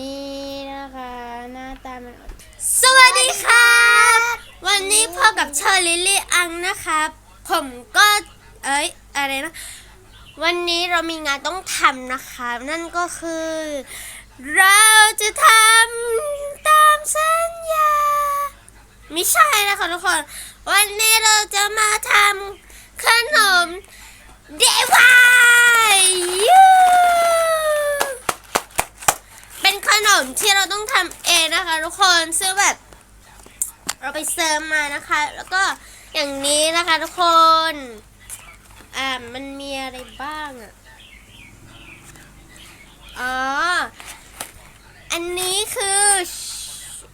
นี่นะคะ หน้าตามันสวัสดีครับ วันนี้พ่อกับเชอร์ลิลลี่อังนะครับ ผมก็เอ้ยอะไรนะ วันนี้เรามีงานต้องทำนะคะ นั่นก็คือ เราจะทำตามสัญญา ไม่ใช่นะคะทุกคน วันนี้เราจะมาทำขนมเดวายยูเป็ นขนมที่เราต้องทำเองนะคะทุกคนซึ่งแบบเราไปเซิร์ฟมานะคะ แล้วก็อย่างนี้นะคะทุกคน อ่ามันมีอะไรบ้างอะ อ๋อ อันนี้คือ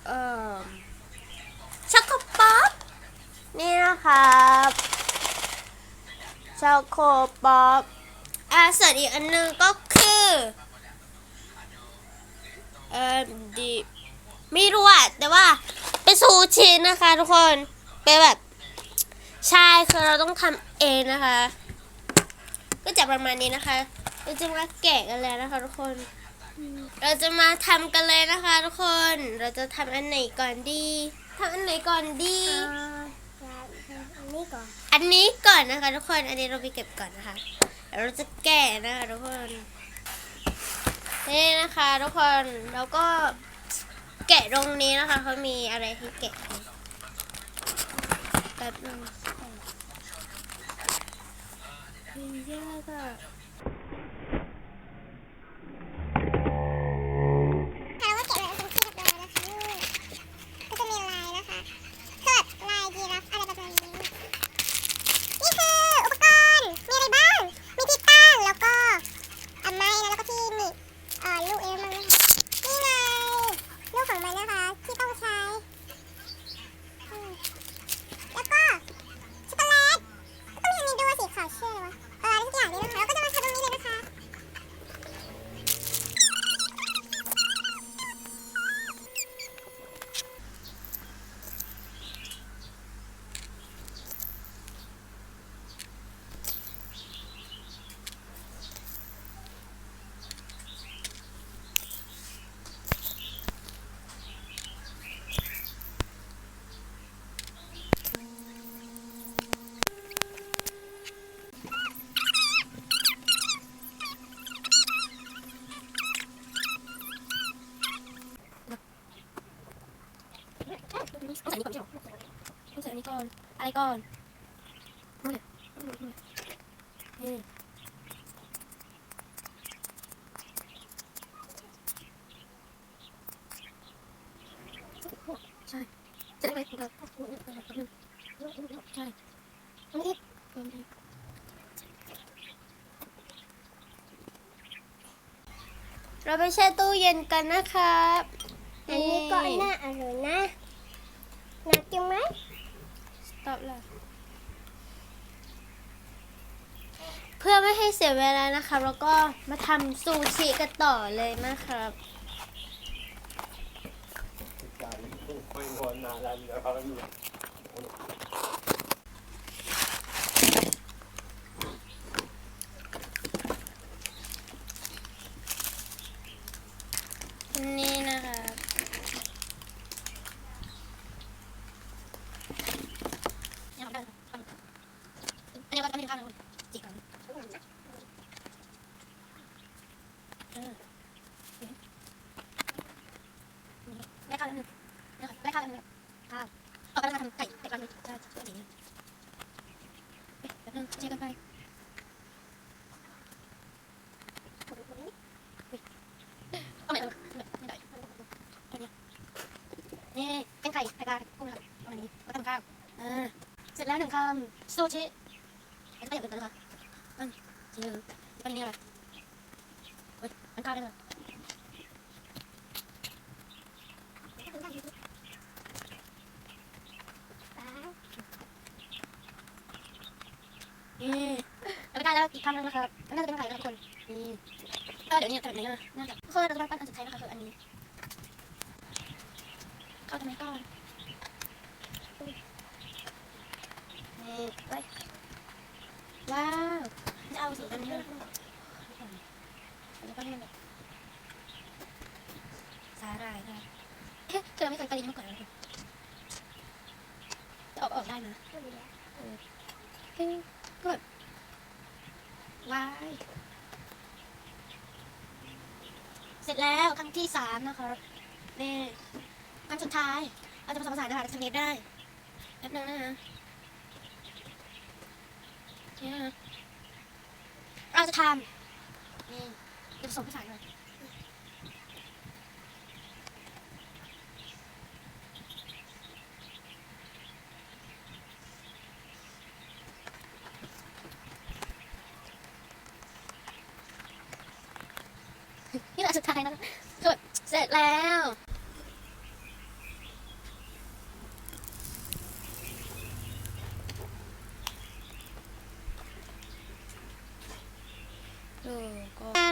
เอ่อช็อกโกป๊อปนี่นะครับช็อกโกป๊อปอ่าส่วนอีกอันหนึงก็คือ เอ่อดีไม่รู้อะแต่ว่าเป็นซูชินะคะทุกคนเป็นแบบใช่คือเราต้องทำเองนะคะ ก็จะประมาณนี้นะคะเราจะมาแกะกันแล้วนะคะทุกคน เราจะมาทำกันเลยนะคะ ทุกคน เราจะทำอันไหนก่อนดีทำอันไหนก่อนดี อันนี้ก่อน อันนี้ก่อนนะคะ ทุกคน อันนี้เราไปเก็บก่อนนะคะเดี๋ยวเราจะแกะนะคะทุกคน นี่นะคะทุกคนแล้วก็แกะตรงนี้นะคะเขามีอะไรที่แกะแบบนึงเยากอะค่ะแล้วก็เก็บไว้เป็นที่เรียบร้อยนะคะลูกก็จะมีลายนะคะคือแบบลายยีราฟอะไรประมาณนี้ นี่คืออุปกรณ์ มีอะไรบ้าง มีที่ตั้งแล้วก็อันไม้นะแล้วก็ที่หนีบเอ่อลูกเอ็มมันนะคะนี่ไงลูกของมันนะคะ ที่ต้องใช้อืมแล้วก็ช็อกโกแลตก็มีอันนี้ด้วยสีขาวชื่ออะไรวะเอออะไรสักอย่างนี้นะคะแล้วก็จะมาทำตรงนี้เลยนะคะ ต้องใส่อันนี้ก่อนไม่ใช่หรอต้องใส่อันนี้ก่อน อะไร ก่อนนี่ใช่จะได้ไหมครับใช่นี่เราไปแช่ตู้เย็นกันนะครับ อันนี้ก็น่าอร่อยนะน่ากินไหม ตอบเลยเพื่อไม่ให้เสียเวลานะครับแล้วก็มาทำซูชิกันต่อเลยนะครับนี่นะครับ อันนี้ก็ต้องมีข้าวนะคุณจิกก่อนได้ข้าวแล้วนึง ได้ข้าวแล้วนึงข้าวเอาไปแล้วทำไก่ไก่ปลาหมึกใช่ใช่อย่างนี้แป๊บนึงเช็คกันไปเอาใหม่เอาใหม่ไม่ได้นี่เป็นไข่ไข่ปลากุ้งครับประมาณนี้ก็ทำข้าวอ่าเสร็จแล้วหนึ่งคำซูชิไม่ต้องอย่างอื่นกันนะคะอืมจริงเลยเป็นนี่อะไรเฮ้ยมันข้าวได้เลยนี่ แล้วก็ได้แล้วอีกคำนึงนะครับน่าจะเป็นไข่นะครับทุกคนนี่เออเดี๋ยวนี้ทำแบบไหนอะน่าจะคือเราจะมาปั้นอันสุดท้ายนะคะคืออันนี้เข้าทำไมก่อนนี่ไว้ว้าวจะเอาสีอันนี้เลยแล้วก็ให้มันแบบหร่ายนะเฮ้ยคือเราไม่เคยไปเรียนมาก่อนเลยจะออกออกได้นะเออเฮ้ยก็แบบ วาย เสร็จแล้วครั้งที่สามนะคะนี่ครั้งสุดท้ายเราจะผสมผสานนะคะเราจะทำเนฟได้แป๊บนึงนะคะนี่นะคะเราจะทำนี่จะผสมผสานเลยนี่แหละ สุดท้ายนะคะคือแบบเสร็จแล้ว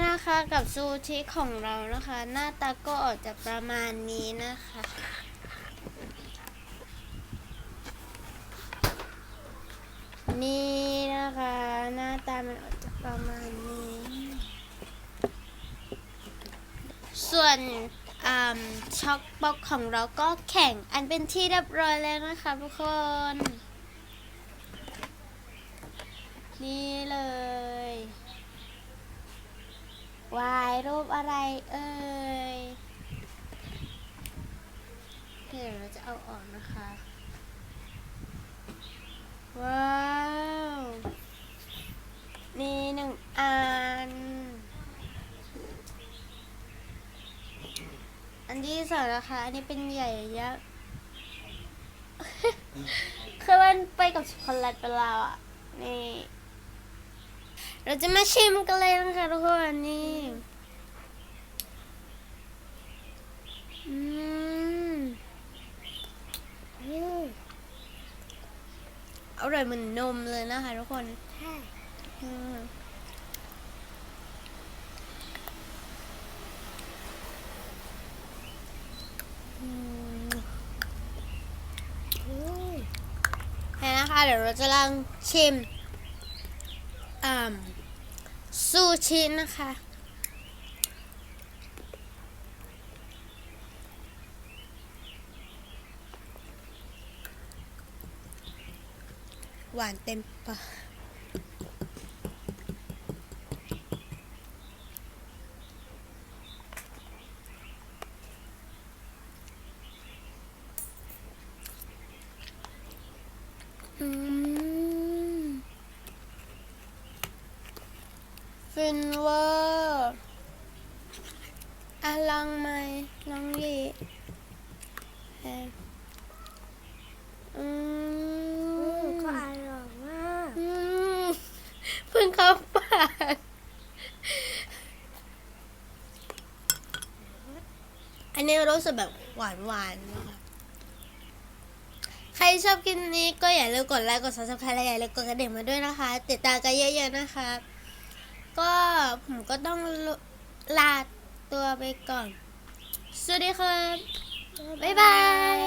นะคะกับซูชิของเรานะคะ หน้าตาก็ออกจะประมาณนี้นะคะนี่นะคะ หน้าตามันออกจะประมาณนี้ ส่วนช็อกบ็อกของเราก็แข็งอันเป็นที่เรียบร้อยแล้วนะคะทุกคน นี่เลยวายรูปอะไรเอ่ยเดี๋ยวเราจะเอาออกนะคะ ว้าว นี่หนึ่งอัน อั นที่สองนะคะ อันนี้เป็นใหญ่ยักษ์คือมันไปกับช็อกโกแลตไปแล้วอะ นี่ เราจะมาชิมกันเลยนะคะทุกคนนี่อืมอืมอร่อยเหมือนนมเลยนะคะทุกคนอืมอืม เดี๋ยวเราจะลองชิมซูชินะคะ หวานเต็มปากอืม ฟินเวอร์อะลองไหมลองดีเอ่ออืมก็อร่อยมากอืมเพิ่งเข้าปากอันนี้รู้สึกแบบหวานหวานๆนะคะใครชอบคลิปนี้ก็อย่าลืมกดไลค์ กด subscribe และอย่าลืมกดกระดิ่งมาด้วยนะคะ ติดตามกันเยอะๆนะคะ ก็ผมก็ต้องลาตัวไปก่อน สวัสดีครับ บ๊ายบาย